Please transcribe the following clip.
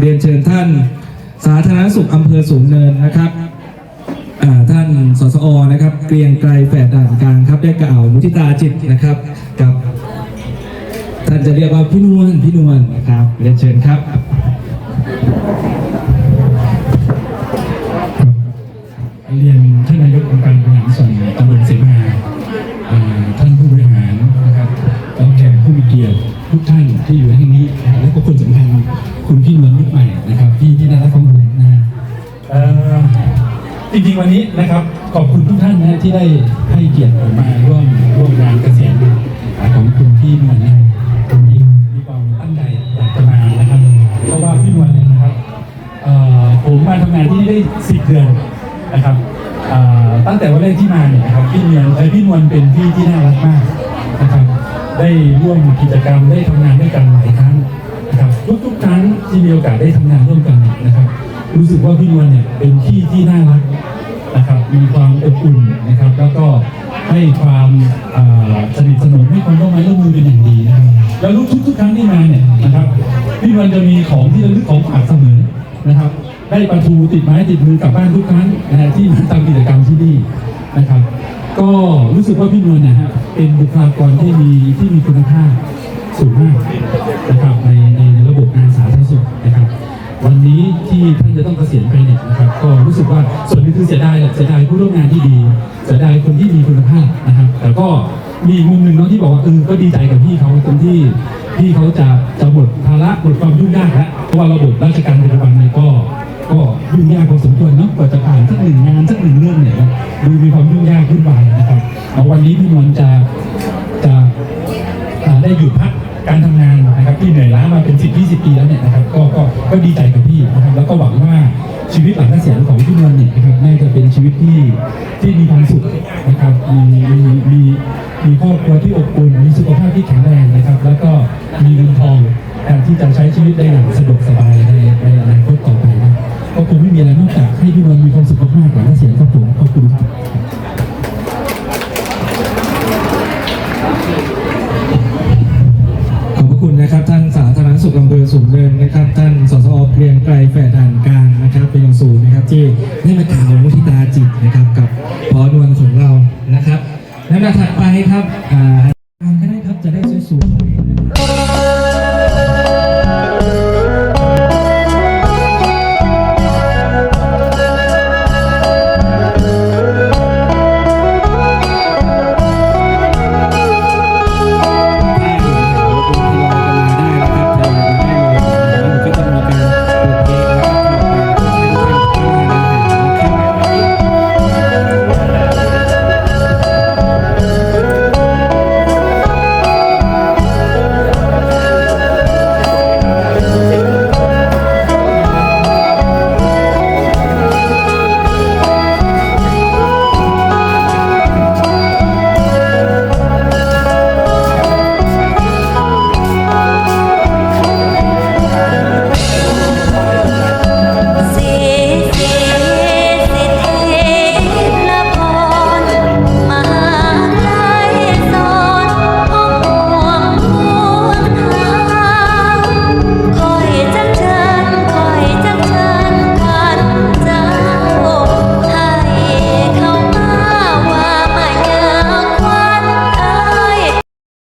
เรียนเชิญท่านสาธารณสุขอำเภอสูงเนินนะครับท่านสสอนะครับ เกรียงไกรแฝดด่านกลางครับ ได้กล่าวมุทิตาจิตนะครับ กับท่านจะเรียกว่าพี่นวลพี่นวลนะครับ เรียนเชิญครับ เรียนท่านนายกองค์การบริหารส่วนตำบลเสมาท่านผู้บริหารนะครับแล้วแขกผู้มีเกียรติทุกท่านที่อยู่ที่นี้ และก็คนสำคัญคุณพี่นวล มิตรใหม่นะครับที่ที่น่ารักของผมนะฮะเอ่อจริงๆวันนี้นะครับขอบคุณทุกท่านนะที่ได้ให้เกียรติผมมาร่วมร่วมงานเกษียณของคุณพี่นวลนะผมมีมีความตั้งใจอยากจะมานะครับเพราะว่าพี่นวลเนี่ยนะครับเอ่อผมมาทำงานที่นี่ได้สิบเดือนนะครับเอ่อตั้งแต่วันแรกที่มาเนี่ยนะครับพี่เนียนเอ้ยพี่นวลเป็นพี่ที่น่ารักมากนะครับได้ร่วมกิจกรรมได้ทำงานด้วยกันหลายครั้งนะครับ ทุกๆครั้งที่มีโอกาสได้ทำงานร่วมกันนะครับ รู้สึกว่าพี่นวลเนี่ยเป็นพี่ที่น่ารักนะครับ มีความอบอุ่นนะครับ แล้วก็ให้ความสนิทสนมให้ความร่วมไม้ร่วมมือเป็นอย่างดีนะครับแล้วทุกๆครั้งที่มาเนี่ยนะครับพี่นวลจะมีของที่ระลึกของฝากเสมอนะครับ ได้ปลาทูติดไม้ติดมือกลับบ้านทุกครั้งนะที่มาทำกิจกรรมที่นี่นะครับ ก็รู้สึกว่าพี่นวลเนะฮะเป็นบุคลากรที่มีที่มีคุณภาพสูงมากนะครับใน นี้ที่ท่านจะต้องเกษียณไปเนี่ยนะครับก็รู้สึกว่าส่วนหนึงคือเสียดายแหละเสียดายผู้ร่วมงานที่ดีเสียดายคนที่มีคุณภาพนะครับ แต่ก็มีมุมหนึ่งเนาะที่บอกว่าเออก็ดีใจกับพี่เขาตรงที่พี่เขาจะจะหมดภาระหมดความยุ่งยากแล้วเพราะว่าระบบราชการปัจจุบันเนี่ยก็ก็ยุ่งยากพอสมควรเนาะกว่าจะผ่านสักหนึ่งงานสักหนึ่งเรื่องเนี่ยดูมีความยุ่งยากขึ้นไปนะครับเอาวันนี้พี่นวลจะจะได้หยุดพักการทำงาน 20 ปีแล้วเนี่ยนะครับก็ก็ก็ดีใจกับพี่นะครับแล้วก็หวังว่าชีวิตหลังเกษียณของพี่นวลเนี่ยนะครับน่าจะเป็นชีวิตที่ที่มีความสุขนะครับมีมีมีมีครอบครัวที่อบอุ่นมีสุขภาพที่แข็งแรงนะครับ แล้วก็มีเงินทองการที่จะใช้ชีวิตได้อย่างสะดวกสบาย สุขอำเภอสูงเนินนะครับ ท่านสสอเกรียงไกรแฝดด่านกลางนะครับ เป็นอย่างสูงนะครับที่ได้มากล่าวมุทิตาจิตนะครับ กับพอนวลของเรานะครับแล้วถัดไปครับ